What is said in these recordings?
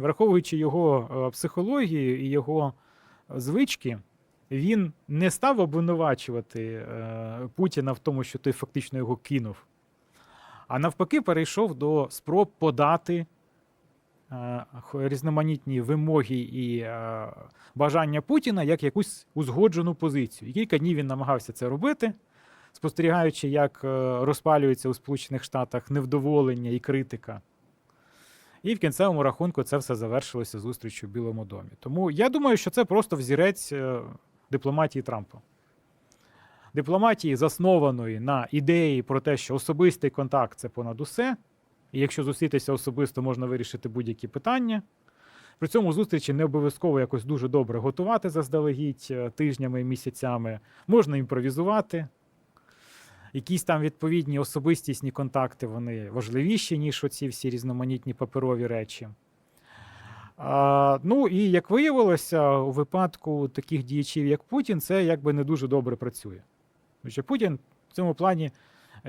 враховуючи його е, психологію і його звички, він не став обвинувачувати е, Путіна в тому, що той фактично його кинув, а навпаки, перейшов до спроб подати е, різноманітні вимоги і бажання Путіна як якусь узгоджену позицію. І кілька днів він намагався це робити, спостерігаючи, як розпалюється у Сполучених Штатах невдоволення і критика. І в кінцевому рахунку це все завершилося зустрічю в Білому домі. Тому я думаю, що це просто взірець е, дипломатії Трампа. Дипломатії, заснованої на ідеї про те, що особистий контакт це понад усе, і якщо зустрітися особисто, можна вирішити будь-які питання. При цьому зустрічі не обов'язково якось дуже добре готувати заздалегідь е, тижнями місяцями, можна імпровізувати. Якісь там відповідні особистісні контакти вони важливіші, ніж оці всі різноманітні паперові речі. А, ну і як виявилося, у випадку таких діячів, як Путін, це якби не дуже добре працює. Тому що Путін в цьому плані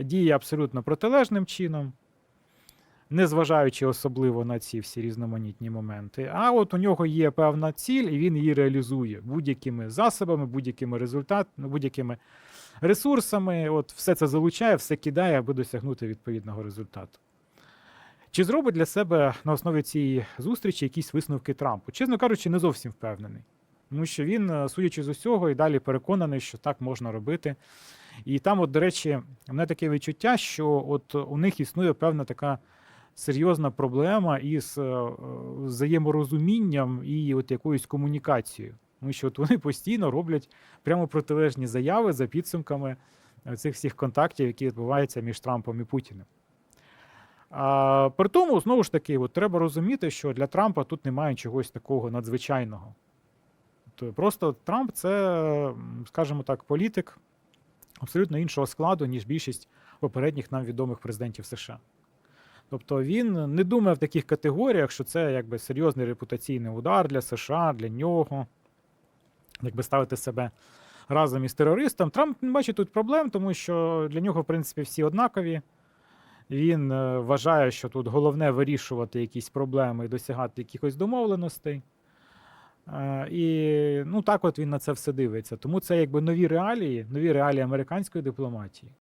діє абсолютно протилежним чином, незважаючи особливо на ці всі різноманітні моменти. А от у нього є певна ціль, і він її реалізує будь-якими засобами, будь-якими результатами, будь-якими ресурсами. От все це залучає, все кидає, аби досягнути відповідного результату. Чи зробить для себе на основі цієї зустрічі якісь висновки Трампу? Чесно кажучи, не зовсім впевнений. Тому що він, е, судячи з усього, і далі переконаний, що так можна робити. І там, от, до речі, в мене таке відчуття, що от у них існує певна така серйозна проблема із е, е, взаєморозумінням і от якоюсь комунікацією. Тому що от вони постійно роблять прямо протилежні заяви за підсумками е, цих всіх контактів, які відбуваються між Трампом і Путіним. А, при тому, знову ж таки, от, треба розуміти, що для Трампа тут немає чогось такого надзвичайного. Тобто просто Трамп це, скажімо так, політик абсолютно іншого складу, ніж більшість попередніх нам відомих президентів США. Тобто він не думає в таких категоріях, що це якби серйозний репутаційний удар для США, для нього, якби ставити себе разом із терористом. Трамп не бачить тут проблем, тому що для нього, в принципі, всі однакові. Він е, вважає, що тут головне вирішувати якісь проблеми і досягати якихось домовленостей. Е, І ну, так от він на це все дивиться. Тому це якби нові реалії, нові реалії американської дипломатії.